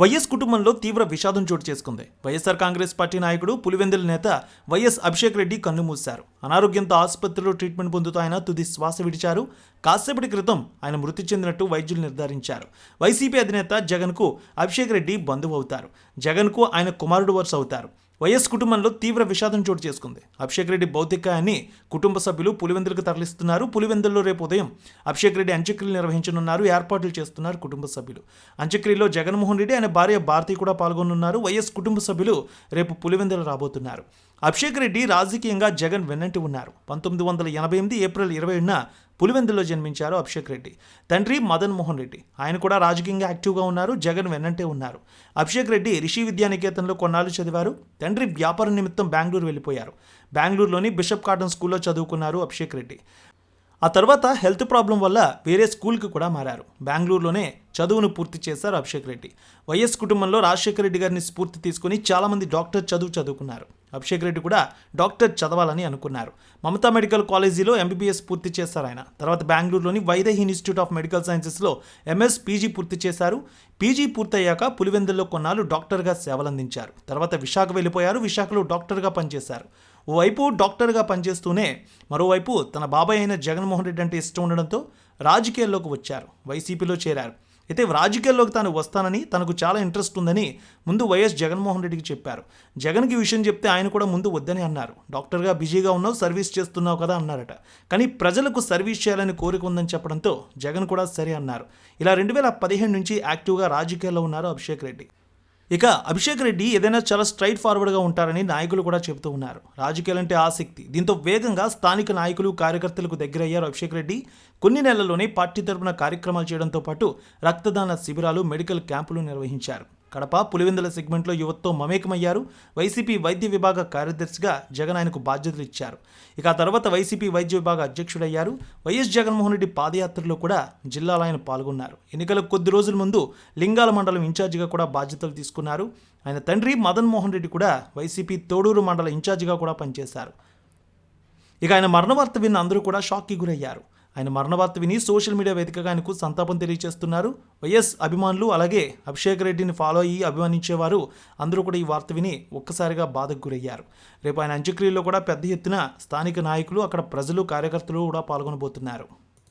YS కుటుంబంలో తీవ్ర విషాదం చోటు చేసుకుంది. వైఎస్ఆర్ కాంగ్రెస్ పార్టీ నాయకుడు పులివెందుల నేత వైఎస్ అభిషేక్ రెడ్డి కన్నుమూశారు అనారోగ్యంతో ఆసుపత్రిలో ట్రీట్మెంట్ పొందుతూ ఆయన తుది శ్వాస విడిచారు. కాసేపటి క్రితం ఆయన మృతి చెందినట్టు వైద్యులు నిర్ధారించారు. వైసీపీ అధినేత జగన్కు అభిషేక్ రెడ్డి బంధువు అవుతారు. జగన్కు ఆయన కుమారుడు వరుస అవుతారు. వైఎస్ కుటుంబంలో తీవ్ర విషాదం చోటు చేసుకుంది. అభిషేక్ రెడ్డి భౌతికాయాన్ని కుటుంబ సభ్యులు పులివెందులకు తరలిస్తున్నారు. పులివెందుల్లో రేపు ఉదయం అభిషేక్ రెడ్డి అంత్యక్రియలు నిర్వహించనున్నారు. ఏర్పాట్లు చేస్తున్నారు కుటుంబ సభ్యులు. అంత్యక్రియలో జగన్మోహన్ రెడ్డి ఆయన భార్య భారతి కూడా పాల్గొనున్నారు. వైఎస్ కుటుంబ సభ్యులు రేపు పులివెందులు రాబోతున్నారు. అభిషేక్ రెడ్డి రాజకీయంగా జగన్ వెన్నంటి ఉన్నారు. పంతొమ్మిది వందల ఎనభై ఎనిమిది ఏప్రిల్ ఇరవైన పులివెందులో జన్మించారు అభిషేక్ రెడ్డి. తండ్రి మదన్ మోహన్ రెడ్డి. ఆయన కూడా రాజకీయంగా యాక్టివ్గా ఉన్నారు జగన్ వెన్నంటే ఉన్నారు. అభిషేక్ రెడ్డి రిషి విద్యానికేతన్లో కొన్నాళ్ళు చదివారు తండ్రి వ్యాపార నిమిత్తం బెంగళూరు వెళ్ళిపోయారు. బెంగళూరులోని బిషప్ కాటన్ స్కూల్లో చదువుకున్నారు అభిషేక్ రెడ్డి. ఆ తర్వాత హెల్త్ ప్రాబ్లం వల్ల వేరే స్కూల్కి కూడా మారారు. బెంగళూరులోనే చదువును పూర్తి చేశారు అభిషేక్ రెడ్డి. వైఎస్ కుటుంబంలో రాజశేఖర రెడ్డి గారిని స్ఫూర్తి తీసుకుని చాలామంది డాక్టర్ చదువు చదువుకున్నారు. అభిషేక్ రెడ్డి కూడా డాక్టర్ చదవాలని అనుకున్నారు. మమతా మెడికల్ కాలేజీలో ఎంబీబీఎస్ పూర్తి చేశారు ఆయన. తర్వాత బెంగళూరులోని వైదేహి ఇన్స్టిట్యూట్ ఆఫ్ మెడికల్ సైన్సెస్లో ఎంఎస్ పీజీ పూర్తి చేశారు. పీజీ పూర్తయ్యాక పులివెందుల్లో కొన్నాళ్ళు డాక్టర్గా సేవలందించారు. తర్వాత విశాఖ వెళ్ళిపోయారు. విశాఖలో డాక్టర్గా పనిచేశారు. ఓవైపు డాక్టర్గా పనిచేస్తూనే మరోవైపు తన బాబాయ్ అయిన జగన్మోహన్ రెడ్డి అంటే ఇష్టం ఉండడంతో రాజకీయాల్లోకి వచ్చారు వైసీపీలో చేరారు. అయితే రాజకీయాల్లోకి తాను వస్తానని తనకు చాలా ఇంట్రెస్ట్ ఉందని ముందు వైఎస్ జగన్మోహన్ రెడ్డికి చెప్పారు. జగన్కి విషయం చెప్తే ఆయన కూడా ముందు వద్దని అన్నారు. డాక్టర్గా బిజీగా ఉన్నావు సర్వీస్ చేస్తున్నావు కదా అన్నారట. కానీ ప్రజలకు సర్వీస్ చేయాలని కోరిక ఉందని చెప్పడంతో జగన్ కూడా సరే అన్నారు. ఇలా రెండు వేల పదిహేను నుంచి యాక్టివ్గా రాజకీయాల్లో ఉన్నారు అభిషేక్ రెడ్డి. ఇక అభిషేక్ రెడ్డి ఏదైనా చాలా స్ట్రైట్ ఫార్వర్డ్గా ఉంటారని నాయకులు కూడా చెబుతూ ఉన్నారు. రాజకీయాలంటే ఆసక్తి. దీంతో వేగంగా స్థానిక నాయకులు కార్యకర్తలకు దగ్గరయ్యారు అభిషేక్ రెడ్డి. కొన్ని నెలల్లోనే పార్టీ తరపున కార్యక్రమాలు చేయడంతో పాటు రక్తదాన శిబిరాలు మెడికల్ క్యాంపులు నిర్వహించారు. కడప పులివెందుల సెగ్మెంట్లో యువతతో మమేకమయ్యారు. వైసీపీ వైద్య విభాగ కార్యదర్శిగా జగన్ ఆయనకు బాధ్యతలు ఇచ్చారు. ఇక ఆ తర్వాత వైసీపీ వైద్య విభాగ అధ్యక్షుడయ్యారు. వైఎస్ జగన్మోహన్ రెడ్డి పాదయాత్రలో కూడా జిల్లాలో ఆయన పాల్గొన్నారు. ఎన్నికలకు కొద్ది రోజుల ముందు లింగాల మండలం ఇన్ఛార్జిగా కూడా బాధ్యతలు తీసుకున్నారు. ఆయన తండ్రి మదన్ మోహన్ రెడ్డి కూడా వైసీపీ తోడూరు మండల ఇన్ఛార్జిగా కూడా పనిచేశారు. ఇక ఆయన మరణ వార్త విన్న అందరూ కూడా షాక్కి గురయ్యారు. ఆయన మరణవార్త విని సోషల్ మీడియా వేదికగా ఆయనకు సంతాపం తెలియజేస్తున్నారు వైఎస్ అభిమానులు అలాగే అభిషేక్ రెడ్డిని ఫాలో అయ్యి అభిమానించేవారు అందరూ కూడా ఈ వార్త విని ఒక్కసారిగా బాధకు గురయ్యారు. రేపు ఆయన అంత్యక్రియల్లో కూడా పెద్ద ఎత్తున స్థానిక నాయకులు అక్కడ ప్రజలు కార్యకర్తలు కూడా పాల్గొనబోతున్నారు.